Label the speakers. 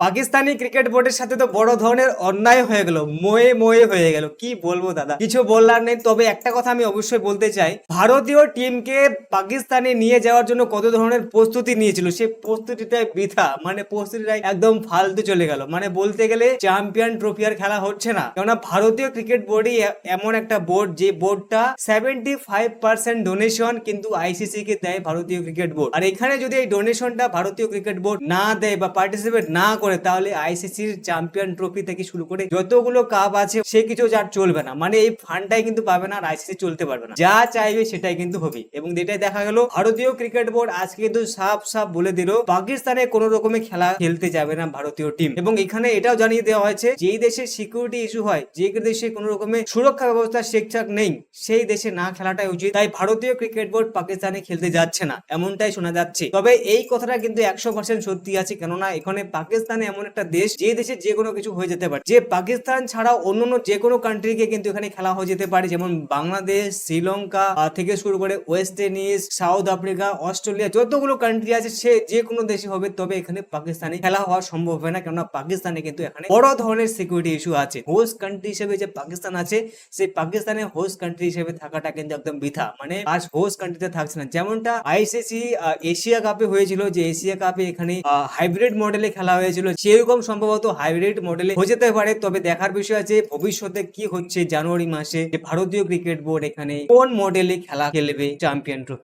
Speaker 1: Pakistani cricket বোর্ডের সাথে তো বড় ধরনের অন্যায় হয়ে গেল, ময়ে ময়ে হয়ে গেল। কি বলব দাদা? কিছু বলার নেই, তবে একটা কথা আমি অবশ্যই বলতে চাই। ভারতীয় টিমকে পাকিস্তানে নিয়ে যাওয়ার জন্য কত ধরনের প্রস্তুতি নিয়েছিল? সেই প্রস্তুতিটাই বৃথা মানে প্রস্তুতিটাই একদম ফালতু চলে গেল। মানে বলতে গেলে চ্যাম্পিয়ন ট্রফি আর খেলা হচ্ছে না। কেননা ভারতীয় ক্রিকেট বোর্ডই এমন একটা বোর্ড, যে বোর্ডটা সেভেন্টি ফাইভ পার্সেন্ট ডোনেশন কিন্তু আইসিসি কে দেয় ভারতীয় ক্রিকেট বোর্ড। আর এখানে যদি এই ডোনেশনটা ভারতীয় ক্রিকেট বোর্ড না দেয় বা পার্টিসিপেট না করে তাহলে আইসিসির চ্যাম্পিয়ন ট্রফি থেকে শুরু করে যতগুলো কাপ আছে, সে কিছু যার চলবে না। মানে এই ফান্ডটাই কিন্তু পাবে না আর আইসিসি চলতে পারবে না। যা চাইবে সেটাই কিন্তু হবে। এবং যেটাই দেখা গেল, ভারতীয় ক্রিকেট বোর্ড আজকে কিন্তু সাফ সাফ বলে দিল, পাকিস্তানে কোন রকমের খেলা খেলতে যাবে না ভারতীয় টিম এবং এখানে এটাও জানিয়ে দেওয়া হয়েছে, যেই দেশে সিকিউরিটি ইস্যু হয়, যে দেশে কোনো রকমের সুরক্ষা ব্যবস্থা ঠিকঠাক নেই, সেই দেশে না খেলাটাই উচিত। তাই ভারতীয় ক্রিকেট বোর্ড পাকিস্তানে খেলতে যাচ্ছে না, এমনটাই শোনা যাচ্ছে। তবে এই কথাটা কিন্তু একশো পার্সেন্ট সত্যি আছে। কেননা এখানে পাকিস্তানে এমন একটা দেশ, যে দেশে যে কোনো কিছু হয়ে যেতে পারে। যে পাকিস্তান ছাড়া অন্যান্য যে কোনো কান্ট্রিকে কিন্তু এখানে খেলা হয়ে যেতে পারে, যেমন বাংলাদেশ, শ্রীলঙ্কা থেকে শুরু করে West Indies South Africa Australia যতগুলো কান্ট্রি আছে, সে যে কোনো দেশে হবে, তবে এখানে পাকিস্তানে খেলা হওয়া সম্ভব হয় না। কেননা পাকিস্তানে কিন্তু এখানে বড় ধরনের সিকিউরিটি ইস্যু আছে। হোস্ট কান্ট্রি হিসেবে যে পাকিস্তান আছে, সেই পাকিস্তানে হোস্ট কান্ট্রি হিসেবে থাকাটা কিন্তু একদম বৃথা। মানে আজ হোস্ট কান্ট্রিতে থাকছে না। যেমনটা আইসিসি এশিয়া কাপে হয়েছিল, যে এশিয়া কাপে এখানে হাইব্রিড মডেলে খেলা হয়েছিল। সেরকম সম্ভবত হাইব্রিড মডেলে হয়ে যেতে পারে, তবে দেখার বিষয় আছে ভবিষ্যতে কি হচ্ছে জানুয়ারি মাসে ভারতীয় ক্রিকেট বোর্ড এখানে কোন মডেলে খেলা খেলবে চ্যাম্পিয়ন ট্রফি